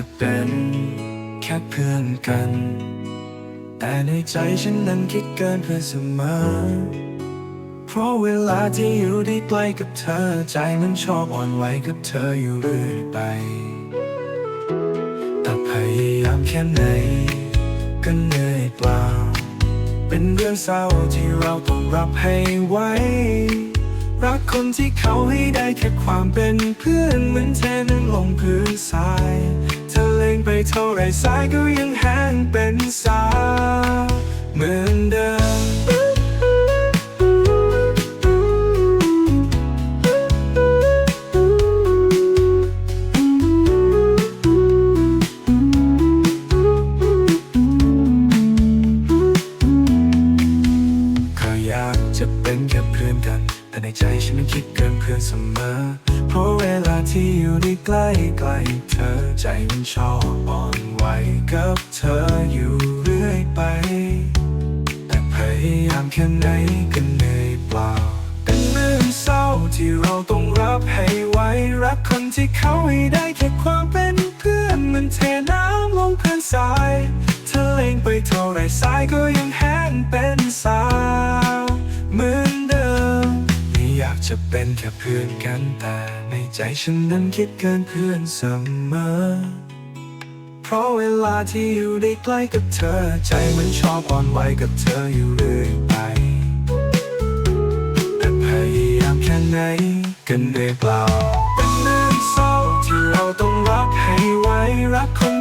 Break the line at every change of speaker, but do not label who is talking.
จะเป็นแค่เพื่อนกัน แต่ในใจฉันนั้นคิดเกินเพื่อเสมอ เพราะเวลาที่อยู่ได้ใกล้กับเธอ ใจมันชอบอ่อนไหวกับเธออยู่เรื่อยไปแต่พยายามแค่ไหนก็เหนื่อยเปล่า เป็นเรื่องเศร้าที่เราต้องรับให้ไว้รักคนที่เขาให้ได้แค่ความเป็นเพื่อนเหมือนเทน้ำลงพื้นทราย เธอเล็งไปเท่าไรสายก็ยังแห้งเป็นสาเหมือนเดิม ก็อยากจะเป็นแค่เพื่อนกัน แต่ในใจฉันมันคิดเกินเพื่อนเสมอ เพราะเวลาที่อยู่ได้ใกล้ใกล้เธอใจมันชอบอ่อนไหวกับเธออยู่เรื่อยไป แต่พยายามแค่ไหนก็เหนื่อยเปล่าเป็นเรื่องเศร้าที่เราต้องรับให้ไว้รักคนที่เขาให้ได้แค่ความเป็นเพื่อนมันเทน้ำลงเพื้นทราย เธอเล็งไปเท่าไรสายก็ยังแห้งเป็นสาว จะเป็นแค่เพื่อนกันแต่ในใจฉันนั้นคิดเกินเพื่อนเสมอ เพราะเวลาที่อยู่ได้ใกล้กับเธอ ใจมันชอบอ่อนไหวกับเธออยู่เรื่อยไป แต่พยายามแค่ไหนกันเหนื่อยเปล่า เป็นเรื่องเศร้าที่เราต้องรับให้ไว้รักคน